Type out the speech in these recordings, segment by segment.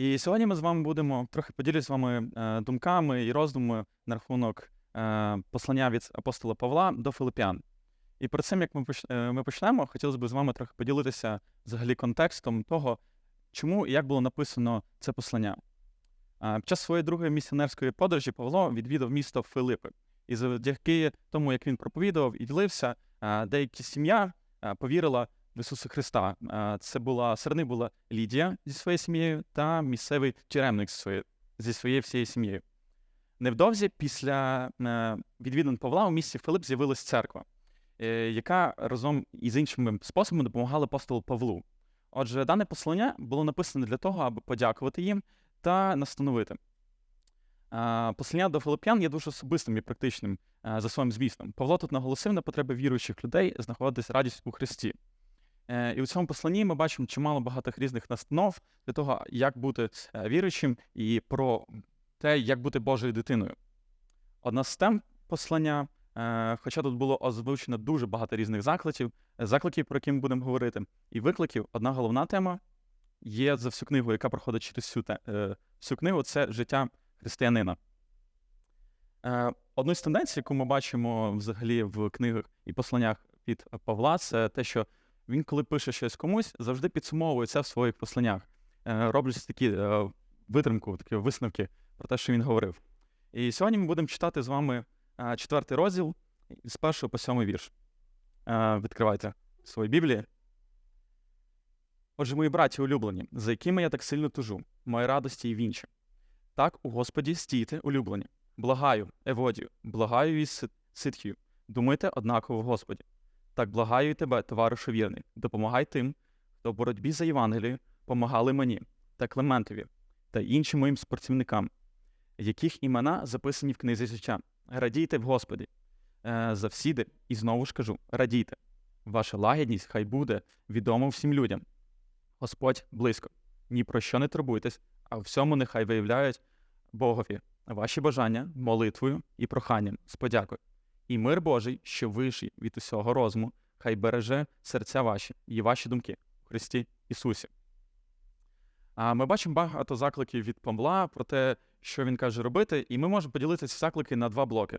І сьогодні ми з вами будемо трохи поділюсь з вами е, думками і роздумами на рахунок е, послання від апостола Павла до Филип'ян. І перед цим, як ми е, почнемо, хотілося б з вами трохи поділитися взагалі контекстом того, чому і як було написано це послання. Під час своєї другої місіонерської подорожі Павло відвідав місто Филипи. І завдяки тому, як він проповідував і ділився, деякі сім'я повірила Ісуса Христа. Це була серед них була Лідія зі своєю сім'єю та місцевий тюремник зі своєю, всією сім'єю. Невдовзі після е, відвідин Павла у місті Филип з'явилась церква, е, яка разом із іншими способами допомагала апостолу Павлу. Отже, дане послання було написане для того, аби подякувати їм та настановити. Послання до Филип'ян є дуже особистим і практичним е, за своїм змістом. Павло тут наголосив на потреби віруючих людей знаходитись радість у Христі. Е, І у цьому посланні ми бачимо чимало багатих різних настанов для того, як бути е, віруючим, і про те, як бути Божою дитиною. Одна з тем послання, е, хоча тут було озвучено дуже багато різних закликів, закликів, про які ми будемо говорити, і викликів, одна головна тема є за всю книгу, яка проходить через всю, те, всю книгу, це життя християнина. Одну з тенденцій, яку ми бачимо взагалі в книгах і посланнях від Павла, це те, що він, коли пише щось комусь, завжди підсумовує це в своїх посланнях, е, роблять такі е, витримку, такі висновки про те, що він говорив. І сьогодні ми будемо читати з вами е, четвертий розділ з першого по сьомий вірш. Відкривайте свої Біблії. Отже, мої браті улюблені, за якими я так сильно тужу, мої радості і вінчі. Так у Господі стійте улюблені. Благаю, Еводію, благаю і Сит- Ситхію. Думайте однаково в Господі. Так благаю тебе, товаришу вірний, допомагай тим, хто в боротьбі за Євангелією помагали мені та Клементові та іншим моїм спортівникам, яких імена записані в книзі життя. Радійте в Господі. Е, завсіди, і знову ж кажу, радійте. Ваша лагідність хай буде відома всім людям. Господь близько. Ні про що не турбуйтесь, а в всьому нехай виявляють Богові ваші бажання молитвою і проханням з подякою. І мир Божий, що вищий від усього розуму, хай береже серця ваші і ваші думки у Христі Ісусі. А ми бачимо багато закликів від Павла про те, що він каже робити, і ми можемо поділити ці заклики на два блоки.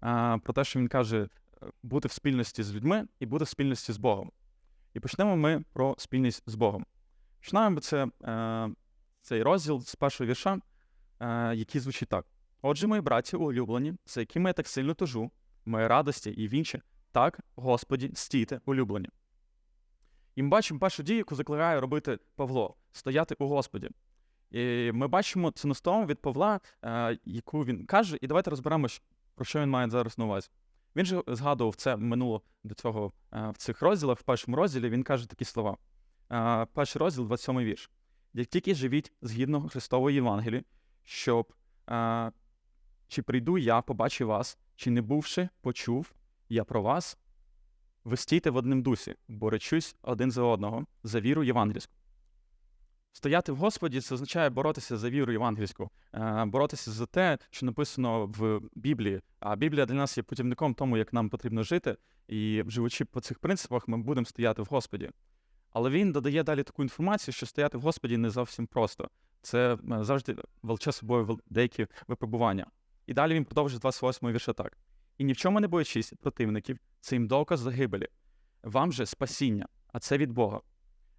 А, про те, що він каже е, бути в спільності з людьми і бути в спільності з Богом. І почнемо ми про спільність з Богом. Починаємо це, е, цей розділ з першого вірша, е, який звучить так: Отже, мої браті улюблені, за якими я так сильно тужу, мої радості і вінчі, так, Господі, стійте улюблені. І ми бачимо першу дію, яку закликає робити Павло стояти у Господі. І ми бачимо настанову від Павла, е, яку він каже, і давайте розберемо, про що він має зараз на увазі. Він же згадував це минуло до цього е, в цих розділах, в першому розділі він каже такі слова. Е, Перший розділ, 27 вірш. Як тільки живіть згідно Христової Євангелії, щоб чи прийду я, побачу вас, чи не бувши, почув я про вас, ви стійте в одним дусі, бо речусь один за одного за віру євангельську. Стояти в Господі це означає боротися за віру євангельську, е, боротися за те, що написано в Біблії. А Біблія для нас є путівником тому, як нам потрібно жити, і живучи по цих принципах, ми будемо стояти в Господі. Але він додає далі таку інформацію, що стояти в Господі не зовсім просто. Це е, завжди волче собою деякі випробування. І далі він продовжує 28 вірша так. І ні в чому не боячись противників, це їм доказ загибелі. Вам же спасіння, а це від Бога.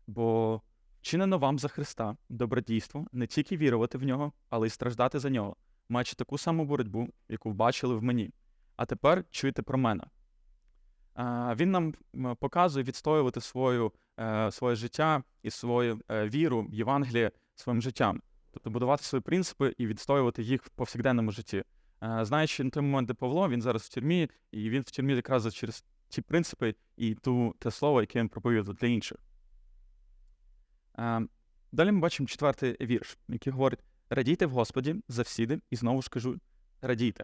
Бо вчинено вам за Христа добродійство не тільки вірувати в нього, але й страждати за нього, маючи таку саму боротьбу, яку бачили в мені. А тепер чуйте про мене. Він нам показує відстоювати свою, е, своє життя і свою е, віру в Євангеліє своїм життям, тобто будувати свої принципи і відстоювати їх в повсякденному житті. Е, Знаючи на той момент, де Павло, він зараз в тюрмі, і він в тюрмі якраз через ті принципи і ту, те слово, яке він проповідав для інших. Е, Далі ми бачимо четвертий вірш, який говорить: радійте в Господі завсіди, і знову ж кажу, радійте.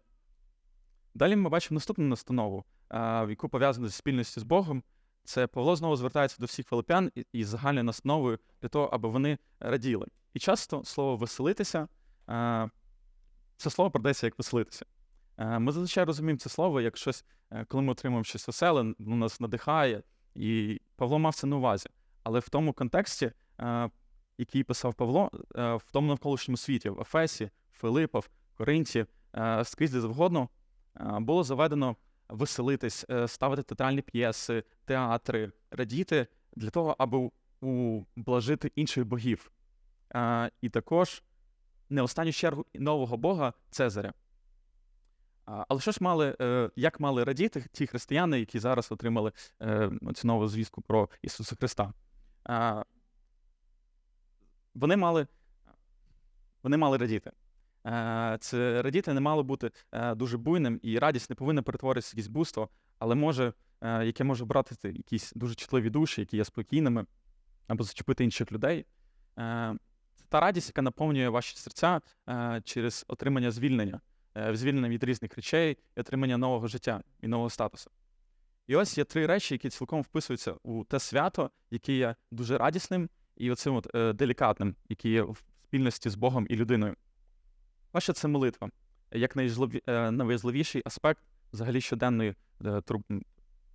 Далі ми бачимо наступну настанову, е, яку пов'язано зі спільністю з Богом. Це Павло знову звертається до всіх филипян із загальною настановою для того, аби вони раділи. І часто слово веселитися, це слово продається як веселитися. Е, Ми зазвичай розуміємо це слово як щось, е, коли ми отримуємо щось веселе, воно нас надихає, і Павло мав це на увазі. Але в тому контексті е, який писав Павло, в тому навколишньому світі, в Ефесі, Филиппах, Коринті, скрізь де завгодно, було заведено веселитись, ставити театральні п'єси, театри, радіти для того, аби ублажити інших богів. І також не останню чергу нового Бога Цезаря. Але що мали, е, як мали радіти ті християни, які зараз отримали е, цю нову звістку про Ісуса Христа? Вони мали, вони мали радіти. Е, Це радіти не мало бути дуже буйним, і радість не повинна перетворитися в якесь буство, але може, яке може брати якісь дуже чутливі душі, які є спокійними, або зачепити інших людей. Та радість, яка наповнює ваші серця е, через отримання звільнення, е, звільнення від різних речей і отримання нового життя і нового статусу. І ось є три речі, які цілком вписуються у те свято, яке є дуже радісним і оцим от, е, делікатним, яке є в спільності з Богом і людиною. Перше це молитва, як е, найважливіший аспект взагалі щоденної е, тур-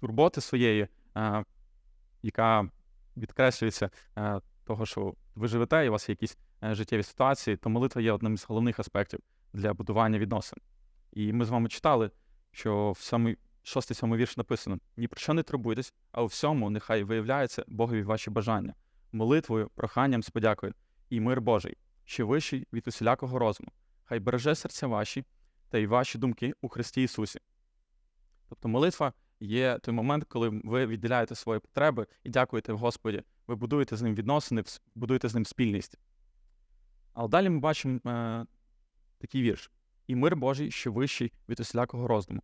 турботи своєї, е, яка відкреслюється е, того, що ви живете, і у вас є якісь е, життєві ситуації, то молитва є одним з головних аспектів для будування відносин. І ми з вами читали, що в самий шостий сьомий вірш написано: ні про що не турбуйтесь, а у всьому нехай виявляються Богові ваші бажання, молитвою, проханням з подякою, і мир Божий, що вищий від усілякого розуму, хай береже серця ваші та й ваші думки у Христі Ісусі. Тобто молитва є той момент, коли ви відділяєте свої потреби і дякуєте Господі, ви будуєте з ним відносини, будуєте з ним спільність. Але далі ми бачимо е, такий вірш: і мир Божий, що вищий від усілякого роздуму.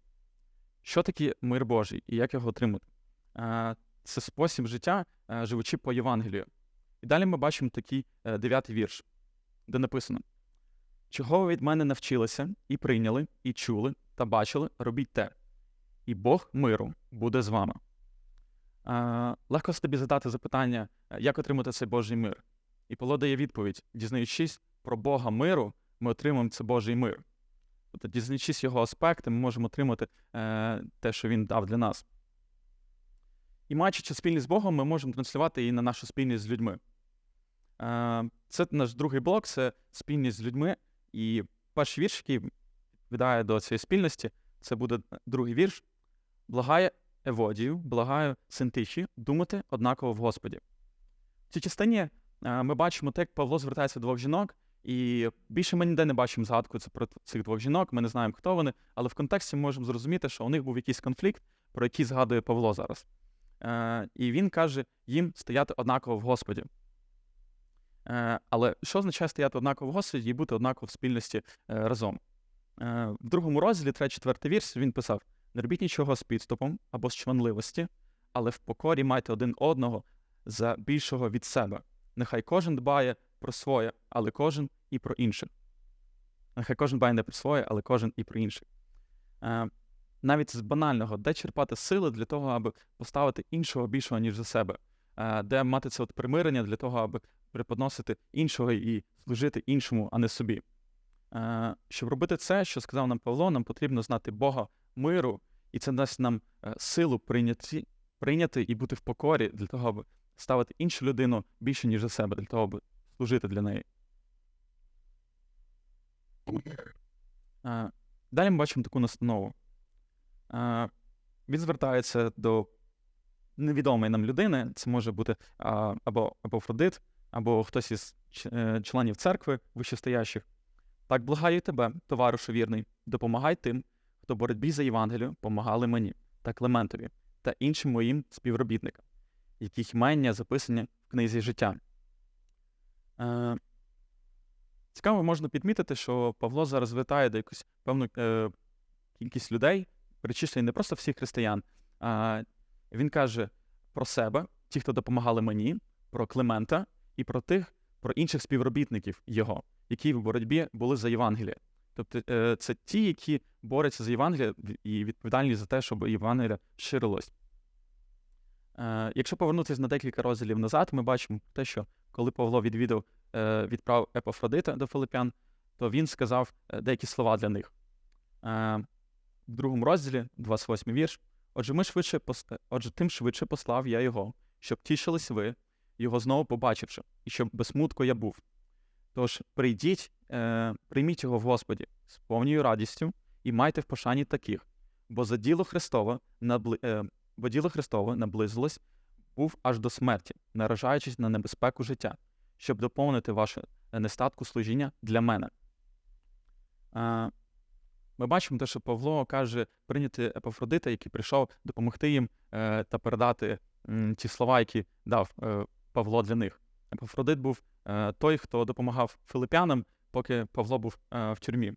Що таке мир Божий і як його отримати? Е, це спосіб життя, е, живучи по Євангелію. І далі ми бачимо такий е, дев'ятий вірш, де написано: Чого ви від мене навчилися, і прийняли, і чули, та бачили, робіть те, і Бог миру буде з вами. Легко собі задати запитання, е, як отримати цей Божий мир. І Павло дає відповідь: дізнаючись про Бога миру, ми отримуємо цей Божий мир. Тобто, дізнаючись його аспекти, ми можемо отримати е, те, що він дав для нас. І маючи спільність з Богом, ми можемо транслювати і на нашу спільність з людьми. Е, це наш другий блок це спільність з людьми. І перший вірш, який відповідає до цієї спільності, це буде другий вірш. Благає Еводію, благаю Синтичі, думати однаково в Господі. В цій частині е, ми бачимо те, як Павло звертається до двох жінок, і більше ми ніде не бачимо згадку про цих двох жінок, ми не знаємо, хто вони, але в контексті ми можемо зрозуміти, що у них був якийсь конфлікт, про який згадує Павло зараз. Е, і він каже їм стояти однаково в Господі. Е, але що означає стояти однаково в Господі і бути однаково в спільності разом? В другому розділі, 3-4 вірш, він писав: не робіть нічого з підступом або з чванливості, але в покорі майте один одного за більшого від себе. Нехай кожен дбає про своє, але кожен і про інших. Нехай кожен дбає не про своє, але кожен і про інших. Е, навіть з банального, де черпати сили для того, аби поставити іншого більшого, ніж за себе, Е, де мати це от примирення для того, аби преподносити іншого і служити іншому, а не собі. Е, Щоб робити це, що сказав нам Павло, нам потрібно знати Бога миру, і це дасть нам е, силу прийняти, прийняти і бути в покорі для того, аби ставити іншу людину більше, ніж за себе, для того, аби служити для неї. Е, Далі ми бачимо таку настанову. Е, Він звертається до невідомої нам людини, це може бути або Афродит, або хтось із членів церкви вищестоящих. Так благаю тебе, товаришу вірний, допомагай тим, хто в боротьбі за Євангелію помагали мені та Клементові та іншим моїм співробітникам, яких імення записані в книзі життя. Е, цікаво, можна підмітити, що Павло зараз звертає до якусь певну е, кількість людей, перечислює не просто всіх християн, а він каже про себе, ті, хто допомагали мені, про Климента і про тих, про інших співробітників його, які в боротьбі були за Євангеліє. Тобто е, це ті, які борються за Євангеліє і відповідальні за те, щоб Євангеліє ширилось. Е, Якщо повернутися на декілька розділів назад, ми бачимо те, що коли Павло відвідав, е, відправ Епафродита до Филипян, то він сказав деякі слова для них. В другому розділі, 28 вірш, Отже, ми швидше. Отже, тим швидше послав я його, щоб тішились ви, його знову побачивши, і щоб без смутку я був. Тож прийдіть, е, прийміть його в Господі з повною радістю і майте в пошані таких, бо за діло Христове, набли, е, бо діло Христове наблизилось, був аж до смерті, наражаючись на небезпеку життя, щоб доповнити ваше нестатку служіння для мене. Е, ми бачимо те, що Павло каже прийняти Епафродита, який прийшов допомогти їм е, та передати м, ті слова, які дав е, Павло для них. Епафродит був е, той, хто допомагав филипянам, поки Павло був е, в тюрмі.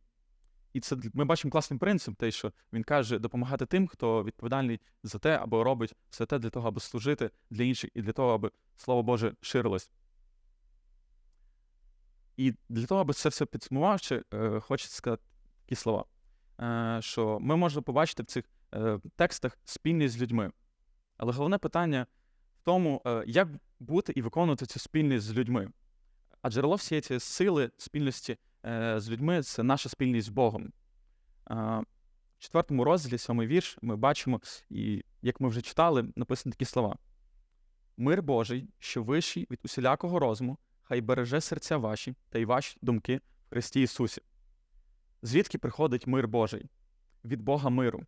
І це ми бачимо класний принцип, те, що він каже допомагати тим, хто відповідальний за те, або робить все те для того, аби служити для інших, і для того, аби Слово Боже ширилось. І для того, аби це все підсумувавши, е, хочеться сказати такі слова, е, що ми можемо побачити в цих текстах спільність з людьми. Але головне питання в тому, як бути і виконувати цю спільність з людьми. А джерело всієї цієї сили спільності е, з людьми це наша спільність з Богом. В четвертому розділі, сьомий вірш, ми бачимо, і як ми вже читали, написані такі слова: Мир Божий, що вищий від усілякого розуму, хай береже серця ваші та й ваші думки в Христі Ісусі. Звідки приходить мир Божий? Від Бога миру.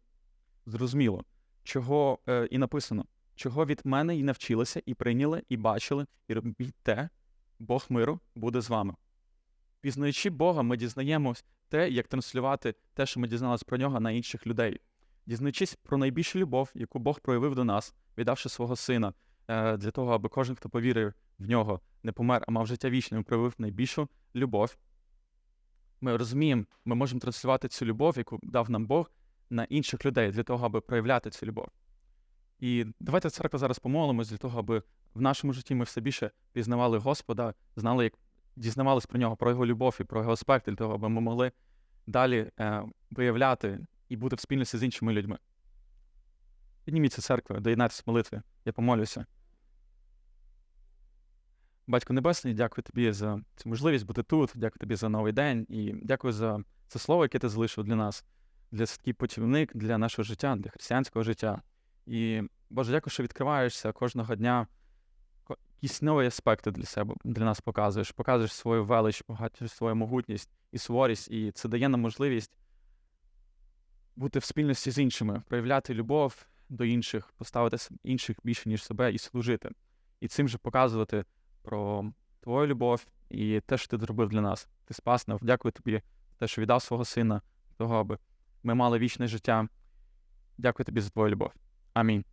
Зрозуміло, чого е, і написано, чого від мене і навчилися, і прийняли, і бачили, і робіть те, Бог миру буде з вами. Пізнаючи Бога, ми дізнаємось те, як транслювати те, що ми дізналися про нього на інших людей. Дізнаючись про найбільшу любов, яку Бог проявив до нас, віддавши свого сина е, для того, аби кожен, хто повірив в нього, не помер, а мав життя вічне, він проявив найбільшу любов. Ми розуміємо, ми можемо транслювати цю любов, яку дав нам Бог, на інших людей для того, аби проявляти цю любов. І давайте церква зараз помолимось для того, аби в нашому житті ми все більше пізнавали Господа, знали, як дізнавались про нього, про його любов і про його аспект, для того, аби ми могли далі е, виявляти і бути в спільності з іншими людьми. Підніміться церкви, доєднайтеся в молитві, я помолюся. Батько Небесний, дякую тобі за цю можливість бути тут, дякую тобі за новий день і дякую за це слово, яке ти залишив для нас, для такий путівник для нашого життя, для християнського життя. І Боже, дякую, що відкриваєшся кожного дня, якісь нові аспекти для себе для нас показуєш, показуєш свою велич, показуєш свою могутність і суворість, і це дає нам можливість бути в спільності з іншими, проявляти любов до інших, поставити інших більше, ніж себе, і служити. І цим же показувати про твою любов і те, що ти зробив для нас. Ти спас нас. Дякую тобі те, що віддав свого сина, того, аби ми мали вічне життя. Дякую тобі за твою любов. Амінь.